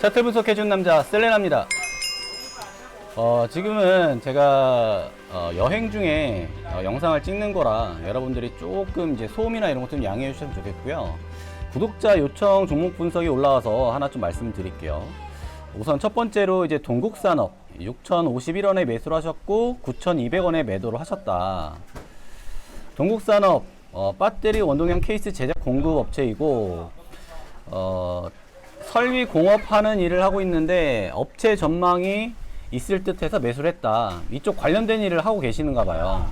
차트 분석해준 남자 셀레나입니다. 어, 지금은 제가 어, 여행 중에 어, 영상을 찍는 거라 여러분들이 조금 이제 소음이나 이런 것 좀 양해해 주셨으면 좋겠고요. 구독자 요청 종목 분석이 올라와서 하나 좀 말씀드릴게요. 우선 첫 번째로 이제 동국산업 6,051원에 매수를 하셨고 9,200원에 매도를 하셨다. 동국산업 어, 배터리 원동형 케이스 제작 공급 업체이고 어, 설비 공업하는 일을 하고 있는데 업체 전망이 있을 듯해서 매수를 했다. 이쪽 관련된 일을 하고 계시는가 봐요.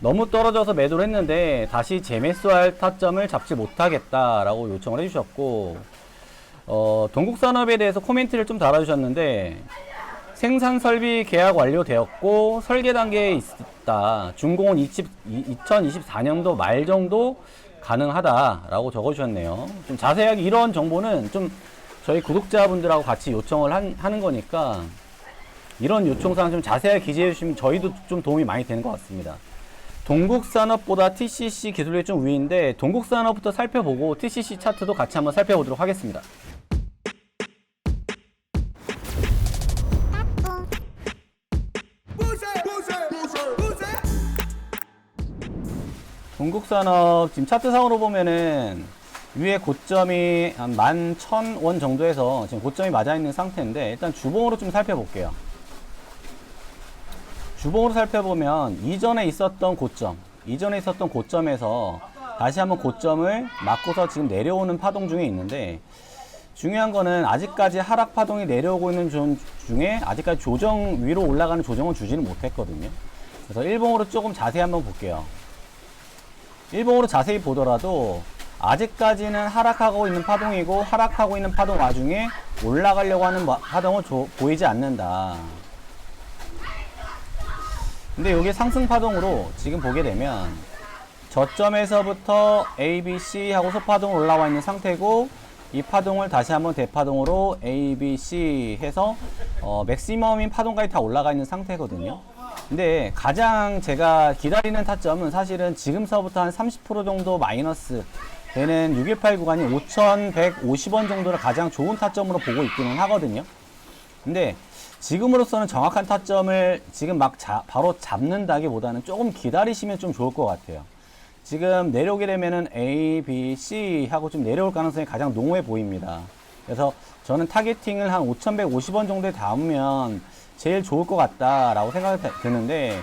너무 떨어져서 매도를 했는데 다시 재매수할 타점을 잡지 못하겠다라고 요청을 해주셨고 어, 동국산업에 대해서 코멘트를 좀 달아주셨는데 생산 설비 계약 완료되었고 설계 단계에 있다. 준공은 20, 2024년도 말 정도 가능하다라고 적어주셨네요. 좀 자세하게 이런 정보는 좀 저희 구독자분들하고 같이 요청을 한- 하는 거니까 이런 요청사항 좀 자세하게 기재해 주시면 저희도 좀 도움이 많이 되는 것 같습니다. 동국산업보다 TCC 기술력이 좀 위인데 동국산업부터 살펴보고 TCC 차트도 같이 한번 살펴보도록 하겠습니다. 동국산업 지금 차트상으로 보면은 위에 고점이 한 11,000원 정도에서 지금 고점이 맞아 있는 상태인데 일단 주봉으로 좀 살펴볼게요. 주봉으로 살펴보면 이전에 있었던 고점, 이전에 있었던 고점에서 다시 한번 고점을 맞고서 지금 내려오는 파동 중에 있는데 중요한 거는 아직까지 하락 파동이 내려오고 있는 중- 중에 아직까지 조정 위로 올라가는 조정은 주지는 못했거든요. 그래서 일봉으로 조금 자세히 한번 볼게요. 일봉으로 자세히 보더라도 아직까지는 하락하고 있는 파동이고 하락하고 있는 파동 와중에 올라가려고 하는 마- 파동은 조- 보이지 않는다. 근데 이게 상승 파동으로 지금 보게 되면 저점에서부터 A, B, C 하고 소파동 올라와 있는 상태고 이 파동을 다시 한번 대파동으로 A, B, C 해서 어, 맥시멈인 파동까지 다 올라가 있는 상태거든요. 근데 가장 제가 기다리는 타점은 사실은 지금서부터 한 30% 정도 마이너스 되는 618 구간이 5,150원 정도를 가장 좋은 타점으로 보고 있기는 하거든요. 근데 지금으로서는 정확한 타점을 지금 막 자- 바로 잡는다기보다는 조금 기다리시면 좀 좋을 것 같아요. 지금 내려오게 되면은 A, B, C 하고 좀 내려올 가능성이 가장 농후해 보입니다. 그래서 저는 타겟팅을 한 5,150원 정도에 담으면 제일 좋을 것 같다라고 생각이 드는데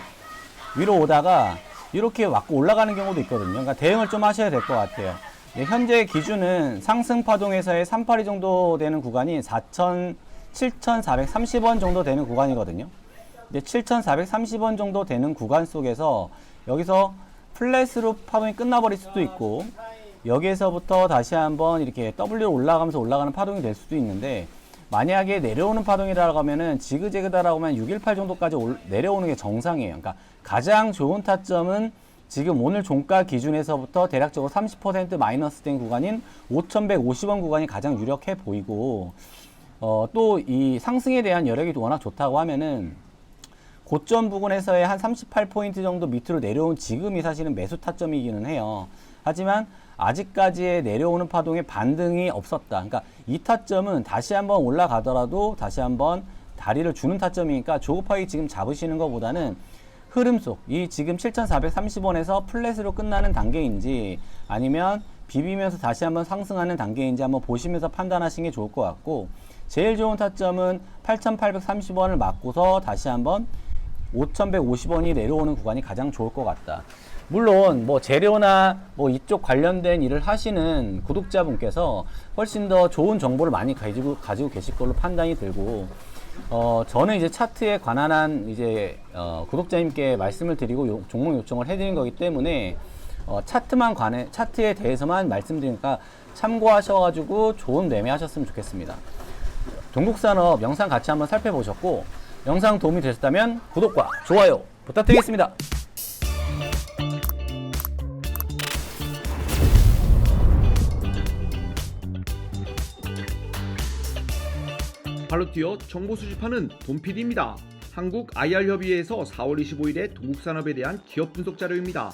위로 오다가 이렇게 왔고 올라가는 경우도 있거든요. 그러니까 대응을 좀 하셔야 될 것 같아요. 예, 현재 기준은 상승 파동에서의 382 정도 되는 구간이 4,000, 7,430원 정도 되는 구간이거든요. 이제 7,430원 정도 되는 구간 속에서 여기서 플랫으로 파동이 끝나버릴 수도 있고 여기에서부터 다시 한번 이렇게 W로 올라가면서 올라가는 파동이 될 수도 있는데 만약에 내려오는 파동이라고 하면은 지그재그다라고 하면 618 정도까지 올- 내려오는 게 정상이에요. 그러니까 가장 좋은 타점은 지금 오늘 종가 기준에서부터 대략적으로 30% 마이너스 된 구간인 5,150원 구간이 가장 유력해 보이고 어, 또 이 상승에 대한 여력이 워낙 좋다고 하면은 고점 부근에서의 한 38포인트 정도 밑으로 내려온 지금이 사실은 매수 타점이기는 해요. 하지만 아직까지의 내려오는 파동에 반등이 없었다. 그러니까 이 타점은 다시 한번 올라가더라도 다시 한번 다리를 주는 타점이니까 조급하게 지금 잡으시는 것보다는 흐름 속, 이 지금 7,430원에서 플랫으로 끝나는 단계인지 아니면 비비면서 다시 한번 상승하는 단계인지 한번 보시면서 판단하시는 게 좋을 것 같고 제일 좋은 타점은 8,830원을 맞고서 다시 한번 5,150원이 내려오는 구간이 가장 좋을 것 같다. 물론 뭐 재료나 뭐 이쪽 관련된 일을 하시는 구독자분께서 훨씬 더 좋은 정보를 많이 가지고 가지고 계실 걸로 판단이 들고 어 저는 이제 차트에 관한 한 이제 어 구독자님께 말씀을 드리고 요- 종목 요청을 해드린 거기 때문에 어 차트만 관해 차트에 대해서만 말씀드리니까 참고하셔가지고 좋은 매매하셨으면 좋겠습니다. 동국산업 영상 같이 한번 살펴보셨고 영상 도움이 되셨다면 구독과 좋아요 부탁드리겠습니다. 발로 뛰어 정보 수집하는 돈PD입니다. 한국 IR협의회에서 4월 25일에 동국산업에 대한 기업 분석 자료입니다.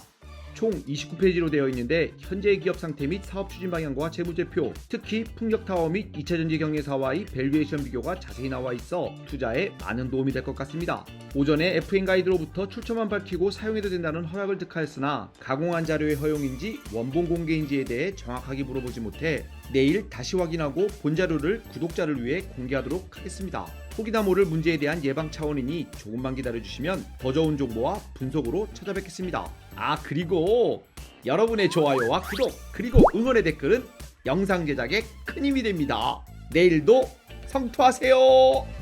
총 29페이지로 되어 있는데 현재의 기업 상태 및 사업 추진 방향과 재무제표, 특히 풍력타워 및 2차전지 경매사와의 밸류에이션 비교가 자세히 나와 있어 투자에 많은 도움이 될 것 같습니다. 오전에 FN 가이드로부터 출처만 밝히고 사용해도 된다는 허락을 득하였으나 가공한 자료의 허용인지 원본 공개인지에 대해 정확하게 물어보지 못해 내일 다시 확인하고 본 자료를 구독자를 위해 공개하도록 하겠습니다. 혹이나 모를 문제에 대한 예방 차원이니 조금만 기다려주시면 더 좋은 정보와 분석으로 찾아뵙겠습니다. 아 그리고 여러분의 좋아요와 구독 그리고 응원의 댓글은 영상 제작에 큰 힘이 됩니다. 내일도 성투하세요.